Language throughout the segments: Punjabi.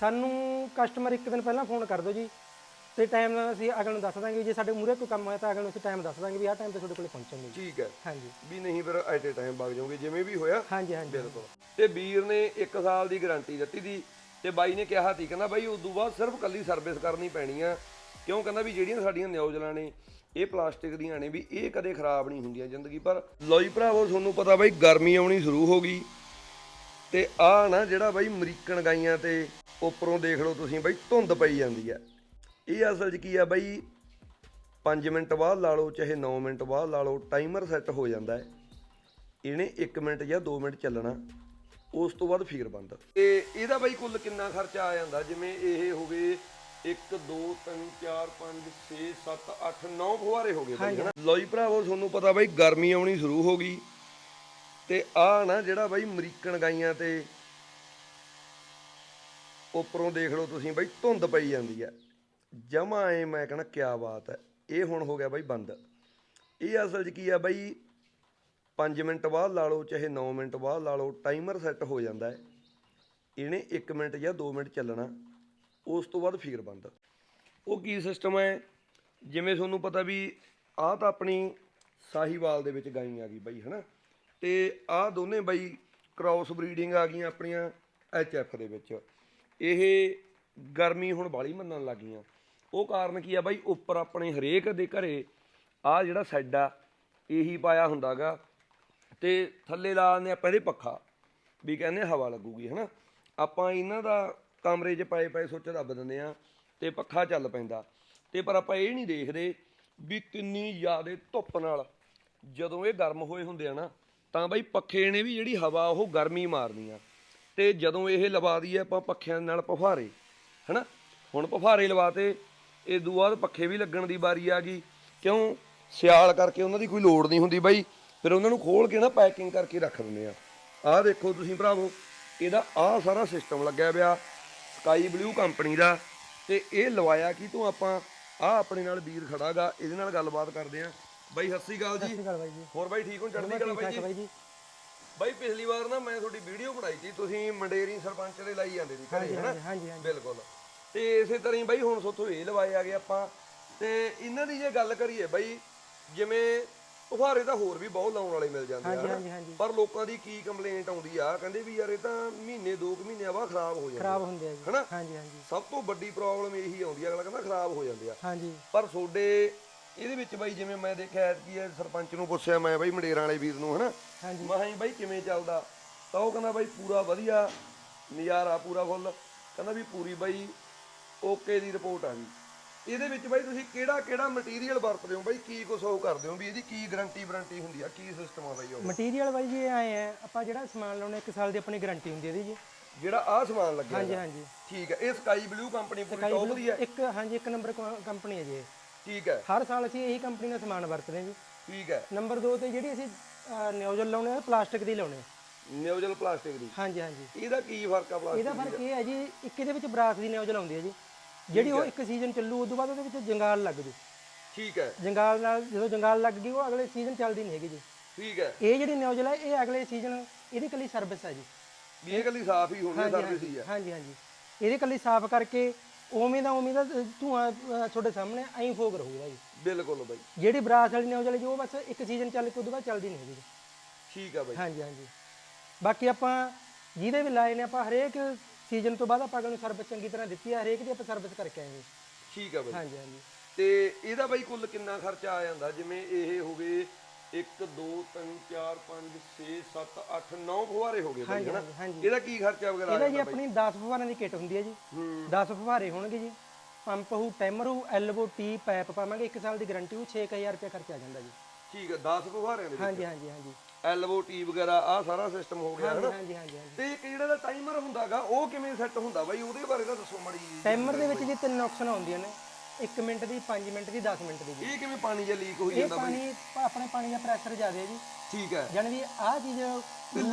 ਸਾਨੂੰ ਕਸਟਮਰ ਇੱਕ ਦਿਨ ਪਹਿਲਾਂ ਫੋਨ ਕਰ ਦਿਓ ਜੀ ਤੇ ਟਾਈਮ ਨਾਲ ਅਸੀਂ ਅਗਲੇ ਨੂੰ ਦੱਸ ਦਾਂਗੇ ਜੇ ਸਾਡੇ ਮੂਹਰੇ ਕੋਈ ਕੰਮ ਹੋਇਆ ਤਾਂ ਅਗਲੇ ਨੂੰ ਅਸੀਂ ਟਾਈਮ ਦੱਸ ਦਾਂਗੇ ਵੀ ਆਹ ਟਾਈਮ ਤੇ ਤੁਹਾਡੇ ਕੋਲੇ ਪਹੁੰਚਾਂਗੇ ਜੀ। ਠੀਕ ਹੈ। ਹਾਂਜੀ। ਵੀ ਨਹੀਂ ਫਿਰ ਐਟ ਏ ਟਾਈਮ ਵਗ ਜਾਓਗੇ ਜਿਵੇਂ ਵੀ ਹੋਇਆ। ਹਾਂਜੀ ਹਾਂਜੀ। ਬਿਲਕੁਲ। ਤੇ ਵੀਰ ਨੇ 1 ਸਾਲ ਦੀ ਗਾਰੰਟੀ ਦਿੱਤੀ ਦੀ ਤੇ ਬਾਈ ਨੇ ਕਿਹਾ ਸੀ ਕਹਿੰਦਾ ਬਾਈ ਉਦੋਂ ਬਾਅਦ ਸਿਰਫ ਕੱਲੀ ਸਰਵਿਸ ਕਰਨੀ ਪੈਣੀ ਆ। ਕਿਉਂ? ਕਹਿੰਦਾ ਵੀ ਜਿਹੜੀਆਂ ਸਾਡੀਆਂ ਨਿਊਜ਼ਲਾਂ ਨੇ ਇਹ ਪਲਾਸਟਿਕ ਦੀਆਂ ਨੇ ਵੀ ਇਹ ਕਦੇ ਖਰਾਬ ਨਹੀਂ ਹੁੰਦੀਆਂ ਜ਼ਿੰਦਗੀ ਪਰ ਲੋ ਜੀ ਭਰਾਵੋ ਤੁਹਾਨੂੰ ਪਤਾ ਬਾਈ ਗਰਮੀ ਆਉਣੀ ਸ਼ੁਰੂ ਹੋ ਗਈ ਤੇ ਆਹ ਨਾ ਜਿਹੜਾ ਬਾਈ ਅਮਰੀਕਨ ਗਾਈਆਂ ਤੇ ਉੱਪਰੋਂ ਦੇਖ ਲਓ ਤੁਸੀਂ ਬਾਈ ਧੁੰਦ ਪਈ ਜਾਂਦੀ ਆ। ਇਹ ਅਸਲ 'ਚ ਕੀ ਆ ਬਾਈ? 5 ਮਿੰਟ ਬਾਅਦ ਲਾ ਲਓ ਚਾਹੇ 9 ਮਿੰਟ ਬਾਅਦ ਲਾ ਲਓ ਟਾਈਮਰ ਸੈੱਟ ਹੋ ਜਾਂਦਾ ਹੈ। ਇਹਨੇ 1 ਮਿੰਟ ਜਾਂ 2 ਮਿੰਟ ਚੱਲਣਾ ਉਸ ਤੋਂ ਬਾਅਦ ਫੀਰ ਬੰਦ। ਤੇ ਇਹਦਾ ਬਾਈ ਕੁੱਲ ਕਿੰਨਾ ਖਰਚਾ ਆ ਜਾਂਦਾ? ਜਿਵੇਂ ਇਹ ਹੋ ਗਏ 1 2 3 4 5 6 7 8 9 ਫੁਹਾਰੇ ਹੋ ਗਏ ਬਾਈ ਹਨਾ? ਲੋ ਜੀ ਭਰਾਵੋ ਤੁਹਾਨੂੰ ਪਤਾ ਬਾਈ ਗਰਮੀ ਆਉਣੀ ਸ਼ੁਰੂ ਹੋ ਗਈ। ਤੇ ਆਹ ਨਾ ਜਿਹੜਾ ਬਾਈ ਅਮਰੀਕਨ ਗਾਈਆਂ ਤੇ ਉੱਪਰੋਂ ਦੇਖ ਲਓ ਤੁਸੀਂ ਬਾਈ ਧੁੰਦ ਪਈ ਜਾਂਦੀ ਹੈ ਜਮਾ ਐ ਮੈਂ ਕਹਣਾ ਕਿਆ ਬਾਤ ਹੈ ਇਹ ਹੁਣ ਹੋ ਗਿਆ ਬਾਈ ਬੰਦ। ਇਹ ਅਸਲ 'ਚ ਕੀ ਆ ਬਾਈ 5 ਮਿੰਟ ਬਾਅਦ ਲਾ ਲਓ, ਚਾਹੇ 9 ਮਿੰਟ ਬਾਅਦ ਲਾ ਲਓ, ਟਾਈਮਰ ਸੈੱਟ ਹੋ ਜਾਂਦਾ ਹੈ। ਇਹਨੇ 1 ਮਿੰਟ ਜਾਂ 2 ਮਿੰਟ ਚੱਲਣਾ, ਉਸ ਤੋਂ ਬਾਅਦ ਫੀਰ ਬੰਦ। ਉਹ ਕੀ ਸਿਸਟਮ ਹੈ ਜਿਵੇਂ ਤੁਹਾਨੂੰ ਪਤਾ ਵੀ ਆਹ ਤਾਂ ਆਪਣੀ ਸਾਹੀਵਾਲ ਦੇ ਵਿੱਚ ਗਾਈ ਆ ਗਈ ਬਾਈ, ਹਨਾ? ਤੇ ਆਹ ਦੋਨੇ ਬਾਈ ਕ੍ਰਾਸ ਬਰੀਡਿੰਗ ਆ ਗਈਆਂ ਆਪਣੀਆਂ ਐਫ ਦੇ ਵਿੱਚ। ਇਹ ਗਰਮੀ ਹੁਣ ਬਾਲੀ ਮੰਨਣ ਲੱਗ ਗਈਆਂ ਉਹ ਕਾਰਨ ਕੀ ਆ ਬਾਈ? ਉੱਪਰ ਆਪਣੇ ਹਰੇਕ ਦੇ ਘਰੇ ਆ ਜਿਹੜਾ ਸੈੱਡ ਆ, ਇਹੀ ਪਾਇਆ ਹੁੰਦਾਗਾ। ਤੇ ਥੱਲੇ ਲਾ ਦਿੰਦੇ ਆਪਾਂ ਇਹਦੇ ਪੱਖਾ, ਵੀ ਕਹਿੰਦੇ ਹਵਾ ਲੱਗੂਗੀ, ਹਨਾ? ਆਪਾਂ ਇਹਨਾਂ ਦਾ ਕਮਰੇ 'ਚ ਪਾਏ ਪਏ ਸੁੱਚ ਦੱਬ ਦਿੰਦੇ ਆ ਤੇ ਪੱਖਾ ਚੱਲ ਪੈਂਦਾ। ਤੇ ਪਰ ਆਪਾਂ ਇਹ ਨਹੀਂ ਦੇਖਦੇ ਵੀ ਕਿੰਨੀ ਜ਼ਿਆਦਾ ਧੁੱਪ ਨਾਲ ਜਦੋਂ ਇਹ ਗਰਮ ਹੋਏ ਹੁੰਦੇ ਆ ਨਾ, ਤਾਂ ਬਈ ਪੱਖੇ ਨੇ ਵੀ ਜਿਹੜੀ ਹਵਾ, ਉਹ ਗਰਮੀ ਮਾਰਨੀ ਆ ਤੇ ਜਦੋਂ ਇਹ ਲਵਾ ਦਈਏ ਆਪਾਂ ਪੱਖਿਆਂ ਨਾਲ ਪਫਾਰੇ ਹਨਾ? ਹੁਣ ਪਫਾਰੇ ਲਵਾਤੇ ਇਹ ਤੋਂ ਬਾਅਦ ਪੱਖੇ ਵੀ ਲੱਗਣ ਦੀ ਵਾਰੀ ਆ ਗਈ। ਕਿਉਂ? ਸਿਆਲ ਕਰਕੇ ਉਹਨਾਂ ਦੀ ਕੋਈ ਲੋੜ ਨਹੀਂ ਹੁੰਦੀ ਬਾਈ। ਫਿਰ ਉਹਨਾਂ ਨੂੰ ਖੋਲ ਕੇ ਨਾ ਪੈਕਿੰਗ ਕਰਕੇ ਰੱਖ ਦਿੰਦੇ ਆ। ਆਹ ਦੇਖੋ ਤੁਸੀਂ ਭਰਾਵੋ ਇਹਦਾ ਆਹ ਸਾਰਾ ਸਿਸਟਮ ਲੱਗਿਆ ਪਿਆ ਸਕਾਈ ਬਲੂ ਕੰਪਨੀ ਦਾ। ਤੇ ਇਹ ਲਵਾਇਆ ਕੀ ਤੋਂ ਆਪਾਂ? ਆਹ ਆਪਣੇ ਨਾਲ ਵੀਰ ਖੜਾਗਾ ਇਹਦੇ ਨਾਲ ਗੱਲਬਾਤ ਕਰਦੇ ਆ। ਬਾਈ ਸਤਿ ਸ੍ਰੀ ਅਕਾਲ ਜੀ। ਹੋਰ ਬਾਈ ਠੀਕ ਹੋ? ਚੜ੍ਹਦੀ ਕਲਾ ਬਾਈ ਜੀ। ਬਾਈ ਪਿਛਲੀ ਵਾਰ ਨਾ ਮੈਂ ਤੁਹਾਡੀ ਵੀਡੀਓ ਬਣਾਈ ਸੀ ਤੁਸੀਂ ਮੰਡੇਰੀ ਸਰਪੰਚ ਦੇ ਲਾਈ ਜਾਂਦੇ ਸੀ ਘਰੇ ਹਨਾ? ਹਾਂਜੀ ਹਾਂਜੀ ਹਾਂਜੀ। ਬਿਲਕੁਲ। ਤੇ ਇਸੇ ਤਰ੍ਹਾਂ ਹੀ ਬਾਈ ਹੁਣ ਸੋਥੋਂ ਇਹ ਲਵਾਏ ਆ ਗਏ ਆਪਾਂ। ਤੇ ਇਹਨਾਂ ਦੀ ਜੇ ਗੱਲ ਕਰੀਏ ਬਾਈ ਜਿਵੇਂ ਫੁਹਾਰੇ ਤਾਂ ਹੋਰ ਵੀ ਬਹੁਤ ਲਾਉਣ ਵਾਲੇ ਮਿਲ ਜਾਂਦੇ ਆ ਪਰ ਲੋਕਾਂ ਦੀ ਕੀ ਕੰਪਲੇਂਟ ਆਉਂਦੀ ਆ ਕਹਿੰਦੇ ਵੀ ਯਾਰ ਇਹ ਤਾਂ ਮਹੀਨੇ ਦੋ ਕੁ ਮਹੀਨਿਆਂ ਬਾਅਦ ਖਰਾਬ ਹੋ ਜਾਂਦੇ ਖਰਾਬ ਹੁੰਦੇ ਆ ਜੀ। ਹਨਾ? ਹਾਂਜੀ ਹਾਂਜੀ। ਸਭ ਤੋਂ ਵੱਡੀ ਪ੍ਰੋਬਲਮ ਇਹੀ ਆਉਂਦੀ ਆ ਅਗਲਾ ਕਹਿੰਦਾ ਖਰਾਬ ਹੋ ਜਾਂਦੇ ਆ। ਹਾਂਜੀ। ਪਰ ਤੁਹਾਡੇ ਇਹਦੇ ਵਿੱਚ ਬਾਈ ਜਿਵੇਂ ਮੈਂ ਦੇਖਿਆ ਕਿ ਇਹ ਸਰਪੰਚ ਨੂੰ ਪੁੱਛਿਆ ਮੈਂ ਬਾਈ ਮੰਡੇਰਾਂ ਵਾਲੇ ਵੀਰ ਨੂੰ ਹਨਾ? ਹਾਂਜੀ। ਮੈਂ ਕਿਹਾ ਜੀ ਬਾਈ ਕਿਵੇਂ ਚੱਲਦਾ? ਤਾਂ ਉਹ ਕਹਿੰਦਾ ਬਾਈ ਪੂਰਾ ਵਧੀਆ ਨਜ਼ਾਰਾ ਪੂਰਾ ਫੁੱਲ। ਕਹਿੰਦਾ ਵੀ ਪੂਰੀ ਬਾਈ ਓਕੇ ਦੀ ਰਿਪੋਰਟ ਆ ਗਈ ਇਹਦੇ ਵਿੱਚ ਬਾਈ ਤੁਸੀਂ ਕਿਹੜਾ ਕਿਹੜਾ ਮਟੀਰੀਅਲ ਵਰਤਦੇ ਹੋ? ਬਾਈ ਕੀ ਕੁਛ ਉਹ ਕਰਦੇ ਹੋ? ਵੀ ਇਹਦੀ ਕੀ ਗਾਰੰਟੀ ਵਾਰੰਟੀ ਹੁੰਦੀ ਆ? ਕੀ ਸਿਸਟਮ ਆ ਬਾਈ ਉਹ? ਮਟੀਰੀਅਲ ਬਾਈ ਜੀ ਆਏ ਆ ਆਪਾਂ ਜਿਹੜਾ ਸਮਾਨ ਲਾਉਣਾ ਇੱਕ ਸਾਲ ਦੀ ਆਪਣੀ ਗਾਰੰਟੀ ਹੁੰਦੀ ਹੈ ਇਹਦੀ ਜੀ। ਜਿਹੜਾ ਆਹ ਸਮਾਨ ਲੱਗਿਆ ਹਾਂਜੀ। ਹਾਂਜੀ। ਠੀਕ ਹੈ ਇਹ ਸਕਾਈ ਬਲੂ ਕੰਪਨੀ ਪੂਰੀ ਟੌਪ ਦੀ ਹੈ ਇੱਕ ਹਾਂਜੀ ਇੱਕ ਨੰਬਰ ਕੰਪਨੀ ਹੈ ਜੀ ਇਹ। ਠੀਕ ਹੈ। ਹਰ ਸਾਲ ਅਸੀਂ ਇਹੀ ਕੰਪਨੀ ਦਾ ਸਮਾਨ ਵਰਤਦੇ ਹਾਂ ਜੀ। ਠੀਕ ਹੈ। ਨੰਬਰ 2 ਤੇ ਜਿਹੜੀ ਅਸੀਂ ਨਿਊਜ਼ਲ ਲਾਉਣੇ ਆ ਪਲਾਸਟਿਕ ਦੀ ਲਾਉਣੇ ਆ। ਨਿਊਜ਼ਲ ਪਲਾਸਟਿਕ ਦੀ? ਹਾਂਜੀ ਹਾਂਜੀ। ਇਹਦਾ ਕੀ ਫ਼ਰਕ ਆ ਪਲਾਸਟਿਕ ਇਹਦਾ ਫ਼ਰਕ ਇਹ ਹੈ ਜੀ ਇੱਕ ਇਹਦੇ ਵਿੱਚ ਬਰਾਸ ਦੀ ਨਿਊਜ਼ਲ ਆਉਂਦੀ ਹੈ ਜੀ। ਜਿਹੜੀ ਉਹ ਇੱਕ ਸੀਜ਼ਨ ਚੱਲੂ ਉਦੋਂ ਬਾਅਦ ਉਹਦੇ ਵਿੱਚ ਜੰਗਾਲ ਲੱਗ ਜੂ। ਠੀਕ ਹੈ। ਜੰਗਾਲ ਨਾਲ ਜਦੋਂ ਜੰਗਾਲ ਲੱਗ ਗਈ ਉਹ ਅਗਲੇ ਸੀਜ਼ਨ ਚੱਲਦੀ ਨਹੀਂ ਹੈਗੀ ਜੀ। ਠੀਕ ਹੈ। ਇਹ ਜਿਹੜੀ ਨਿਊਜ਼ਲ ਹੈ ਇਹ ਅਗਲੇ ਸੀਜ਼ਨ ਇਹਦੀ ਕੱਲੀ ਸਰਵਿਸ ਹੈ ਜੀ। ਵੀ ਇਹ ਗੱਲੀ ਸਾਫ਼ ਹੀ ਹੋਣੀ ਸਰਵਿਸ ਹੀ ਹੈ। ਹਾਂਜੀ ਹਾਂਜੀ। ਇਹਦੇ ਕੱਲੀ ਸਾਫ਼ ਕਰਕੇ ਉਵੇਂ ਦਾ ਉਵੇਂ ਦਾ ਧੂੰਆਂ ਤੁਹਾਡੇ ਸਾਹਮਣੇ ਐਂ ਫੋਕ ਰਹੂਗਾ ਜੀ। ਬਿਲਕੁਲ ਬਾਈ। ਜਿਹੜੀ ਬਰਾਸ ਵਾਲੀ ਨਿਊਜ਼ਲ ਹੈ ਜੀ ਉਹ ਬਸ ਇੱਕ ਸੀਜ਼ਨ ਚੱਲ ਕੇ ਉਦੋਂ ਬਾਅਦ ਚੱਲਦੀ ਨਹੀਂ ਹੈਗੀ। ਜੀ ਠੀਕ ਆ ਬਾਈ। ਹਾਂਜੀ ਹਾਂਜੀ। ਬਾਕੀ ਆਪਾਂ ਜਿਹਦੇ ਵੀ ਲਾਏ ਨੇ ਆਪਾਂ ਹਰੇਕ ਸੀਜ਼ਨ ਤੋਂ ਬਾਅਦ ਆਪਾਂ ਨੂੰ ਸਰਵਿਸ ਚੰਗੀ ਤਰ੍ਹਾਂ ਦਿੱਤੀ ਹੈ ਹਰੇਕ ਦੀ ਆਪਾਂ ਸਰਵਿਸ ਕਰਕੇ ਆਏ ਜੀ। ਠੀਕ ਆ ਬਾਈ। ਹਾਂਜੀ ਹਾਂਜੀ। ਤੇ ਇਹਦਾ ਬਾਈ ਕੁੱਲ ਕਿੰਨਾ ਖਰਚਾ ਆ ਜਾਂਦਾ? ਜਿਵੇਂ ਇਹ ਹੋ ਗਏ 1 2 3 4 5 6 7 8 9 ਫੁਹਾਰੇ ਹੋ ਗਏ ਬਾਈ ਹਨਾ? ਹਾਂਜੀ, ਹਾਂਜੀ। ਇਹਦਾ ਕੀ ਖਰਚਾ ਵਗੈਰਾ ਆ ਇਹਦਾ ਜੀ ਜਾਂਦਾ ਆਪਣੀ 10 ਫੁਹਾਰਿਆਂ ਦੀ ਕਿੱਟ ਹੁੰਦੀ ਹੈ ਜੀ। 10 ਫੁਹਾਰੇ ਹੋਣਗੇ ਜੀ। ਪੰਪ ਹੋਊ ਟਾਈਮਰ ਹੋਊ ਐਲਬੋ ਟੀ ਪਾਈਪ ਪਾਵਾਂਗੇ। 1 ਸਾਲ ਦੀ ਗਾਰੰਟੀ ਹੋਊ 6000 ਰੁਪਏ ਖਰਚਾ ਆ ਜਾਂਦਾ ਜੀ। ਠੀਕ ਹੈ 10 ਫੁਹਾਰਿਆਂ ਦੇ ਵਿੱਚ। ਹਾਂਜੀ ਹਾਂਜੀ ਹਾਂਜੀ। ਐਲਵੋ ਟੀ ਵਗੈਰਾ ਆ ਸਾਰਾ ਸਿਸਟਮ ਹੋ ਗਿਆ ਹਨਾ? ਹਾਂਜੀ ਹਾਂਜੀ ਹਾਂਜੀ। ਤੇ ਇੱਕ ਜਿਹੜਾ ਦਾ ਟਾਈਮਰ ਹੁੰਦਾਗਾ ਉਹ ਕਿਵੇਂ ਸੈੱਟ ਹੁੰਦਾ ਬਾਈ? ਉਹਦੇ ਬਾਰੇ ਤਾਂ ਦੱਸੋ ਮੜੀ ਟਾਈਮਰ ਦੇ ਵਿੱਚ ਜੀ ਤਿੰਨ ਆਪਸ਼ਨ ਆਉਂਦੀਆਂ ਨੇ। 1 ਮਿੰਟ ਦੀ 5 ਮਿੰਟ ਦੀ 10 ਮਿੰਟ ਦੀ ਜੀ। ਇਹ ਕਿਵੇਂ ਪਾਣੀ ਜਿਹਾ ਲੀਕ ਹੋਈ ਇਹ ਜਾਂਦਾ ਬਾਈ? ਪਾਣੀ ਆਪਣੇ ਪਾਣੀ ਦਾ ਪ੍ਰੈਸ਼ਰ ਜ਼ਿਆਦਾ ਹੈ ਜੀ। ਠੀਕ ਹੈ। ਜਾਣੀ ਦੀ ਆਹ ਚੀਜ਼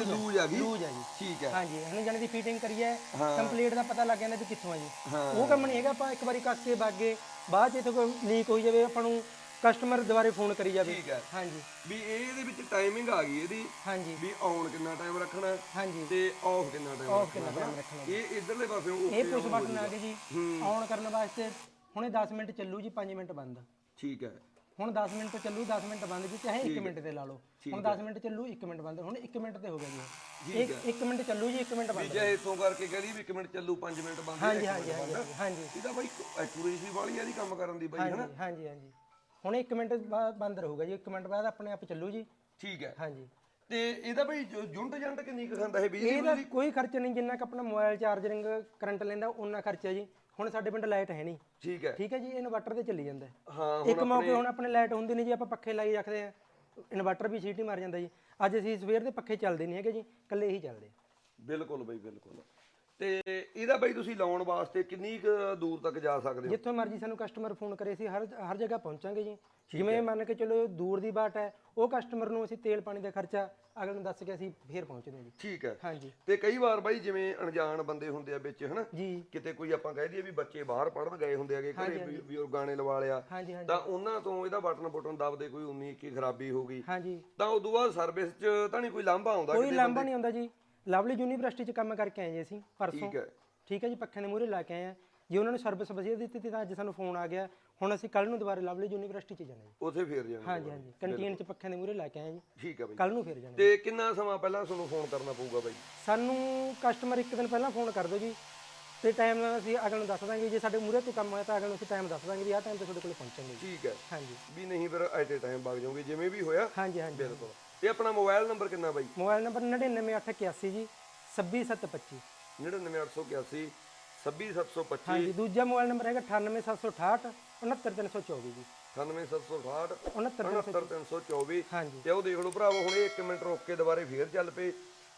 ਲੂਜ ਆ ਗਈ? ਲੂਜ ਹੈ ਜੀ। ਠੀਕ ਹੈ। ਹਾਂਜੀ ਹੁਣ ਜਾਣੀ ਦੀ ਫਿਟਿੰਗ ਕਰੀਏ ਕੰਪਲੀਟ ਦਾ ਪਤਾ ਲੱਗ ਜਾਂਦਾ ਵੀ ਕਿੱਥੋਂ ਆ ਜੀ। ਉਹ ਕੰਮ ਨਹੀਂ ਹੈਗਾ ਆਪਾਂ ਇੱਕ ਵਾਰੀ ਕੱਸ ਕੇ ਬਾਗੇ ਬਾਅਦ ਚ ਇਥੇ ਕੋਈ ਲੀਕ ਹੋਈ ਜਾਵੇ ਆਪਾਂ ਨੂੰ ਕਸਟਮਰ ਦੁਬਾਰੇ ਫੋਨ ਕਰੀ ਜਾਵੇ। ਠੀਕ ਹੈ। ਹਾਂਜੀ। ਵੀ ਇਹ ਇਹਦੇ ਵਿੱਚ ਟਾਈਮਿੰਗ ਆ ਗਈ ਇਹਦੀ। ਹਾਂਜੀ। ਵੀ ਔਨ ਕਿੰਨਾ ਟਾਈਮ ਰੱਖਣਾ ਹਾਂਜੀ। ਤੇ ਆਫ ਕਿੰਨਾ ਟਾਈਮ ਰੱਖਣਾ ਇਹ ਇਧਰਲੇ ਪਾਸਿਓਂ ਇਹ ਓਕੇ ਪੁਸ਼ ਬਟਨ ਆ ਗਏ ਜੀ। ਆਨ ਕਰਨ ਵਾਸਤੇ ਹੁਣੇ 10 ਮਿੰਟ ਚੱਲੂ ਜੀ 5 ਮਿੰਟ ਬੰਦ। ਠੀਕ ਹੈ। ਹੁਣ 10 ਮਿੰਟ ਚੱਲੂ 10 ਮਿੰਟ ਬੰਦ ਜੀ ਚਾਹੇ 1 ਮਿੰਟ ਤੇ ਲਾ ਲਓ। ਹੁਣ 10 ਮਿੰਟ ਚੱਲੂ 1 ਮਿੰਟ ਬੰਦ। ਹੁਣ 1 ਮਿੰਟ ਤੇ ਹੋ ਗਿਆ ਜੀ। ਇੱਕ 1 ਮਿੰਟ ਚੱਲੂ ਜੀ 1 ਮਿੰਟ ਬੰਦ। ਜੇ ਇਥੋਂ ਕਰਕੇ ਕਹਦੀ ਵੀ 1 ਮਿੰਟ ਚੱਲੂ 5 ਮਿੰਟ ਬੰਦ ਹਾਂਜੀ ਹਾਂਜੀ ਹਾਂਜੀ ਹਾਂਜੀ। ਇਹਦਾ ਬਾਈ ਐਕੂਰੇਸੀ ਵਾਲੀ ਆ ਦੀ ਕੰਮ ਕਰਨ ਦੀ ਬਾਈ ਹਨਾ? ਹਾਂਜੀ ਹਾਂਜੀ। ਹੁਣ 1 ਮਿੰਟ ਬੰਦ ਰਹੂਗਾ ਜੀ 1 ਮਿੰਟ ਬਾਅਦ ਆਪਣੇ ਆਪ ਚੱਲੂ ਜੀ। ਠੀਕ ਹੈ। ਹਾਂਜੀ। ਤੇ ਇਹਦਾ ਬਾਈ ਜੁੰਟ ਜੰਟ ਕਿੰਨੀ ਕੁ ਖਾਂਦਾ ਬਿਜਲੀ ਇਹਦਾ ਕੋਈ ਖਰਚ ਨਹੀਂ ਜਿੰਨਾ ਕਿ ਆਪਣਾ ਮੋਬਾਈਲ ਚਾਰਜਰਿੰਗ ਕਰੰਟ ਲੈਂਦਾ ਉਹਨਾਂ ਖਰਚਾ ਜੀ। ਹੁਣ ਸਾਡੇ ਪਿੰਡ ਲਾਈਟ ਹੈ ਨਹੀਂ। ਠੀਕ ਹੈ। ਠੀਕ ਹੈ ਜੀ ਇਨਵਰਟਰ ਤੇ ਚੱਲੀ ਜਾਂਦਾ ਹੈ। ਹਾਂ ਇੱਕ ਮੌਕੇ ਹੁਣ ਆਪਣੇ ਲਾਈਟ ਹੁੰਦੀ ਨਹੀਂ ਜੀ ਆਪਾਂ ਪੱਖੇ ਲਾਈ ਰੱਖਦੇ ਆ। ਇਨਵਰਟਰ ਵੀ ਸੀਟੀ ਮਾਰ ਜਾਂਦਾ ਜੀ। ਅੱਜ ਅਸੀਂ ਸਵੇਰ ਦੇ ਪੱਖੇ ਚੱਲਦੇ ਨਹੀਂ ਹੈਗੇ ਜੀ ਇਕੱਲੇ ਹੀ ਚੱਲਦੇ ਆ। ਬਿਲਕੁਲ ਬਾਈ ਬਿਲਕੁਲ। ਤੇ ਇਹਦਾ ਬਾਈ ਤੁਸੀਂ ਲਾਉਣ ਵਾਸਤੇ ਕਿੰਨੀ ਕੁ ਦੂਰ ਤੱਕ ਜਾ ਸਕਦੇ ਹੋ? ਜਿੱਥੋਂ ਮਰਜ਼ੀ ਸਾਨੂੰ ਕਸਟਮਰ ਫੋਨ ਕਰੇ ਅਸੀਂ ਹਰ ਹਰ ਜਗ੍ਹਾ ਪਹੁੰਚਾਂਗੇ ਜੀ। ਜਿਵੇਂ ਮੰਨ ਕੇ ਚਲੋ ਦੂਰ ਦੀ ਬਾਟ ਹੈ ਉਹ ਕਸਟਮਰ ਨੂੰ ਅਸੀਂ ਤੇਲ ਪਾਣੀ ਦਾ ਖਰਚਾ ਅਗਲੇ ਨੂੰ ਦੱਸ ਕੇ ਅਸੀਂ ਫੇਰ ਪਹੁੰਚਦੇ ਹਾਂ ਜੀ। ਠੀਕ ਹੈ। ਹਾਂਜੀ। ਤੇ ਕਈ ਵਾਰ ਬਾਈ ਜਿਵੇਂ ਅਣਜਾਣ ਬੰਦੇ ਹੁੰਦੇ ਆ ਵਿੱਚ ਹਨਾ? ਜੀ। ਕਿਤੇ ਕੋਈ ਆਪਾਂ ਕਹਿ ਦਈਏ ਵੀ ਬੱਚੇ ਬਾਹਰ ਪੜਨ ਗਏ ਹੁੰਦੇ ਆਗੇ ਘਰੇ ਵੀ- ਬਜ਼ੁਰਗਾਂ ਨੇ ਲਵਾ ਲਿਆ ਹਾਂਜੀ ਹਾਂਜੀ। ਤਾਂ ਉਹਨਾਂ ਤੋਂ ਇਹਦਾ ਬਟਨ ਬਟਨ ਦਬਦੇ ਕੋਈ ਉਨੀ ਕੀ ਖਰਾਬੀ ਹੋ ਗਈ। ਹਾਂਜੀ। ਤਾਂ ਉਦੋਂ ਬਾਅਦ ਸਰਵਿਸ 'ਚ ਤਾਂ ਨਹੀਂ ਕੋਈ ਲਾਂਭਾ ਆਉਂਦਾ ਕੋਈ ਲਾਂਭਾ ਨਹੀਂ ਆਉਂਦਾ ਜੀ। ਲਵਲੀ ਯੂਨੀਵਰਸਿਟੀ 'ਚ ਕੰਮ ਕਰਕੇ ਆਏ ਜੀ ਅਸੀਂ ਪਰਸੋਂ। ਠੀਕ ਹੈ। ਠੀਕ ਹੈ ਜੀ ਪੱਖਿਆਂ ਦੇ ਮੂਹਰੇ ਲਾ ਕੇ ਆਏ ਆ। ਜੇ ਉਹਨਾਂ ਨੇ ਸਰਵਿਸ ਵਧੀਆ ਦਿੱਤੀ ਤੀ ਤਾਂ ਅੱਜ ਸਾਨੂੰ ਫੋਨ ਆ ਗਿਆ। ਹੁਣ ਅਸੀਂ ਕੱਲ ਨੂੰ ਦੁਬਾਰਾ ਲਵਲੀ ਯੂਨੀਵਰਸਿਟੀ 'ਚ ਜਾਣਾ ਜੀ। ਉਥੇ ਫੇਰ ਜਾਣਾ ਹਾਂਜੀ ਹਾਂਜੀ। ਕੰਟੀਨ 'ਚ ਪੱਖਿਆਂ ਦੇ ਮੂਹਰੇ ਲਾ ਕੇ ਆਏ ਜੀ। ਠੀਕ ਹੈ ਬਾਈ। ਕੱਲ ਨੂੰ ਫੇਰ ਜਾਣਾ ਤੇ ਕਿੰਨਾ ਸਮਾਂ ਪਹਿਲਾਂ ਤੁਹਾਨੂੰ ਫੋਨ ਕਰਨਾ ਪਊਗਾ ਬਾਈ? ਸਾਨੂੰ ਕਸਟਮਰ ਇੱਕ ਦਿਨ ਪਹਿਲਾਂ ਫੋਨ ਕਰ ਦਿਓ ਜੀ। ਤੇ ਟਾਈਮ ਨਾਲ ਅਸੀਂ ਅਗਲੇ ਨੂੰ ਦੱਸ ਦਾਂਗੇ ਜੇ ਸਾਡੇ ਮੂਹਰੇ ਤੋਂ ਕੰਮ ਹੋਇਆ ਤਾਂ ਅਗਲੇ ਨੂੰ ਅਸੀਂ ਟਾਈਮ ਦੱਸ ਦਾਂਗੇ ਵੀ ਆਹ ਟਾਈਮ ਤੇ ਤੁਹਾਡੇ ਕੋਲ ਪਹੁੰਚਾਂਗੇ ਜੀ। ਠੀਕ ਹੈ। ਹਾਂਜੀ। ਵੀ ਨਹੀਂ ਫਿਰ ਐਟ ਏ ਟਾਈਮ ਵਗ ਜਾਓਗੇ ਜਿਵੇਂ ਵੀ ਹੋਇਆ। ਹਾਂਜੀ ਹਾਂਜੀ। ਬਿਲਕੁਲ। ਤੇ ਆਪਣਾ ਮੋਬਾਈਲ ਨੰਬਰ ਕਿੰਨਾ ਬਾਈ? ਮੋਬਾਈਲ ਨੰਬਰ 99881 ਜੀ 26725 99881 26725 ਹਾਂਜੀ ਦੂਜਾ ਮੋਬਾਈਲ ਨੰਬਰ ਹੈਗਾ 98768 69324 ਜੀ। 98768 69 69324 ਹਾਂਜੀ। ਤੇ ਉਹ ਦੇਖ ਲਓ ਭਰਾਵੋ ਹੁਣ ਇਹ 1 ਮਿੰਟ ਰੁਕ ਕੇ ਦੁਬਾਰੇ ਫੇਰ ਚੱਲ ਪਏ।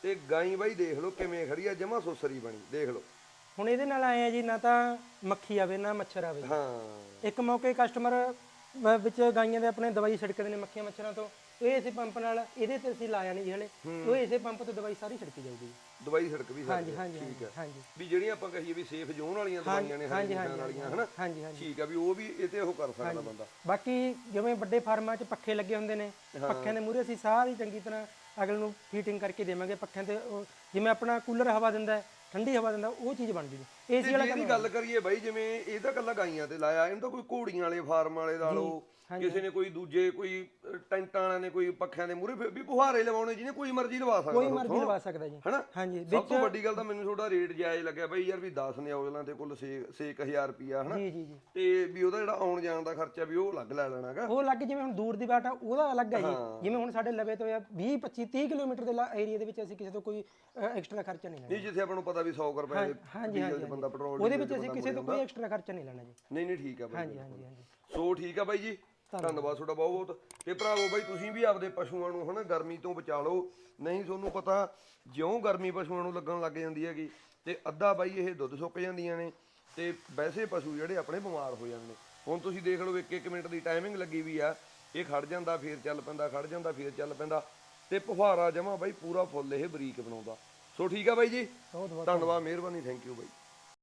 ਤੇ ਗਾਈ ਬਾਈ ਦੇਖ ਲਓ ਕਿਵੇਂ ਖੜੀ ਆ ਜਮਾ ਸੁਸਰੀ ਬਣੀ ਦੇਖ ਲਓ। ਹੁਣ ਇਹਦੇ ਨਾਲ ਆਏ ਆ ਜੀ ਨਾ ਤਾਂ ਮੱਖੀ ਆਵੇ ਨਾ ਮੱਛਰ ਆਵੇ। ਹਾਂ। ਇੱਕ ਮੌਕੇ ਕਸਟਮਰ ਵਿੱਚ ਗਾਈਆਂ ਦੇ ਆਪਣੇ ਦਵਾਈ ਛਿੜਕਦੇ ਨੇ ਮੱਖੀਆਂ ਮੱਛਰਾਂ ਤੋਂ। ਇਹ ਇਸੇ ਪੰਪ ਨਾਲ ਇਹਦੇ ਤੇ ਅਸੀਂ ਲਾਇਆ ਨਹੀਂ ਜੀ ਹਲੇ। ਉਹ ਇਸੇ ਪੰਪ ਤੇ ਦਵਾਈ ਸਾਰੀ ਛਿੜਕੀ ਜਾਊਗੀ। ਦਵਾਈ ਸੜਕ ਵੀ ਹਾਂਜੀ ਠੀਕ ਹੈ ਹਾਂਜੀ। ਵੀ ਜਿਹੜੀਆਂ ਆਪਾਂ ਕਹੀਏ ਵੀ ਸੇਫ ਜ਼ੋਨ ਵਾਲੀਆਂ ਦਵਾਈਆਂ ਨੇ ਹਾਂਜੀ ਵਾਲੀਆਂ ਹਨਾ? ਹਾਂਜੀ ਹਾਂਜੀ। ਠੀਕ ਆ ਵੀ ਉਹ ਵੀ ਇਹ ਤੇ ਉਹ ਕਰ ਸਕਦਾ ਬੰਦਾ। ਬਾਕੀ ਜਿਵੇਂ ਵੱਡੇ ਫਾਰਮਾਂ 'ਚ ਪੱਖੇ ਲੱਗੇ ਹੁੰਦੇ ਨੇ ਪੱਖਿਆਂ ਦੇ ਮੂਹਰੇ ਅਸੀਂ ਸਾਰੀ ਚੰਗੀ ਤਰ੍ਹਾਂ ਅਗਲ ਨੂੰ ਫੀਟਿੰਗ ਕਰਕੇ ਦੇਵਾਂਗੇ। ਪੱਖਿਆਂ ਤੇ ਉਹ ਜਿਵੇਂ ਆਪਣਾ ਕੂਲਰ ਹਵਾ ਦਿੰਦਾ ਹੈ, ਠੰਡੀ ਹਵਾ ਦਿੰਦਾ ਉਹ ਚੀਜ਼ ਬਣ ਜੂਗੀ ਏਸੀ ਜੇ ਇਹਦੀ ਗੱਲ ਕਰੀਏ ਬਾਈ ਜਿਵੇਂ ਇਹ ਤਾਂ ਕੱਲਾ ਗਾਈਆਂ ਤੇ ਲਾਇਆ ਇਹਨੂੰ ਤਾਂ ਕੋਈ ਘੋੜੀਆਂ ਵਾਲੇ ਫਾਰਮ ਵਾਲੇ ਲਾ ਲਓ। ਕਿਸੇ ਨੇ ਕੋਈ ਦੂਜੇ ਕੋਈ ਟੈਂਟਾਂ ਵਾਲਿਆਂ ਨੇ ਕੋਈ ਪੱਖਿਆਂ ਦੇ ਮੂਹਰੇ ਵੀ ਫੁਹਾਰੇ ਲਵਾਉਣੇ ਜਿਹਨੇ ਕੋਈ ਮਰਜ਼ੀ ਲਵਾ ਸਕਦਾ ਕੋਈ ਮਰਜ਼ੀ ਲਵਾ ਸਕਦਾ ਜੀ। ਹਨਾ? ਹਾਂਜੀ ਸਭ ਤੋਂ ਵੱਡੀ ਗੱਲ ਤਾਂ ਮੈਨੂੰ ਤੁਹਾਡਾ ਰੇਟ ਜਾਇਜ਼ ਲੱਗਿਆ ਬਈ ਯਾਰ ਵੀ 10 ਨੇ ਔਜਲਾਂ ਤੇ ਕੁੱਲ 6 6000 ਰੁਪਿਆ ਹਨਾ? ਜੀ ਜੀ ਜੀ। ਤੇ ਵੀ ਉਹਦਾ ਜਿਹੜਾ ਆਉਣ ਜਾਣ ਦਾ ਖਰਚਾ ਵੀ ਉਹ ਅਲੱਗ ਲੈ ਲੈਣਾਗਾ ਉਹ ਅਲੱਗ ਜਿਵੇਂ ਹੁਣ ਦੂਰ ਦੀ ਬਾਟ ਆ ਉਹਦਾ ਅਲੱਗ ਹੈ ਜੀ। ਜਿਵੇਂ ਹੁਣ ਸਾਡੇ ਲਵੇ ਤੋਂ 20 25 30 ਕਿਲੋਮੀਟਰ ਦੇ ਏਰੀਆ ਦੇ ਵਿੱਚ ਅਸੀਂ ਕਿਸੇ ਤੋਂ ਕੋਈ ਐਕਸਟਰਾ ਖਰਚਾ ਨਹੀਂ ਲੈਣਾ। ਨਹੀਂ ਜਿੱਥੇ ਆਪਾਂ ਨੂੰ ਪਤਾ ਵੀ 100 ਕੁ ਰੁਪਏ ਡੀਜ਼ਲ ਹਾਂਜੀ ਬੰਦਾ ਪੈਟਰੋਲ ਉਹਦੇ ਵਿੱਚ ਅਸੀਂ ਕਿਸੇ ਤੋਂ ਕੋਈ ਐਕਸਟਰਾ ਖਰਚਾ ਨਹੀਂ ਲੈਣਾ ਜੀ। ਨਹੀਂ ਨਹੀਂ ਠੀਕ ਆ ਬਾਈ ਹਾਂਜੀ ਹਾਂਜੀ ਹਾਂਜੀ। ਸੋ ਠੀਕ ਆ ਬਾਈ ਜੀ। ਧੰਨਵਾਦ। ਤੁਹਾਡਾ ਬਹੁਤ। ਬਹੁਤ ਤੇ ਭਰਾਵੋ ਬਾਈ ਤੁਸੀਂ ਵੀ ਆਪਦੇ ਪਸ਼ੂਆਂ ਨੂੰ ਹਨਾ ਗਰਮੀ ਤੋਂ ਬਚਾ ਲਓ। ਨਹੀਂ ਤੁਹਾਨੂੰ ਪਤਾ ਜਿਉਂ ਗਰਮੀ ਪਸ਼ੂਆਂ ਨੂੰ ਲੱਗਣ ਲੱਗ ਜਾਂਦੀ ਹੈਗੀ ਤੇ ਅੱਧਾ ਬਾਈ ਇਹ ਦੁੱਧ ਸੁੱਕ ਜਾਂਦੀਆਂ ਨੇ ਤੇ ਵੈਸੇ ਪਸ਼ੂ ਜਿਹੜੇ ਆਪਣੇ ਬਿਮਾਰ ਹੋ ਜਾਂਦੇ ਨੇ। ਹੁਣ ਤੁਸੀਂ ਦੇਖ ਲਓ ਇੱਕ ਇੱਕ ਮਿੰਟ ਦੀ ਟਾਈਮਿੰਗ ਲੱਗੀ ਵੀ ਆ। ਇਹ ਖੜ ਜਾਂਦਾ ਫੇਰ ਚੱਲ ਪੈਂਦਾ ਖੜ ਜਾਂਦਾ ਫੇਰ ਚੱਲ ਪੈਂਦਾ। ਤੇ ਫੁਹਾਰਾ ਜਮਾ ਬਾਈ ਪੂਰਾ ਫੁੱਲ ਇਹ ਬਰੀਕ ਬਣਾਉਂਦਾ। ਸੋ ਠੀਕ ਆ ਬਾਈ ਜੀ। ਧੰਨਵਾਦ ਮਿਹਰਬਾਨੀ ਥੈਂਕ ਯੂ ਬਾਈ।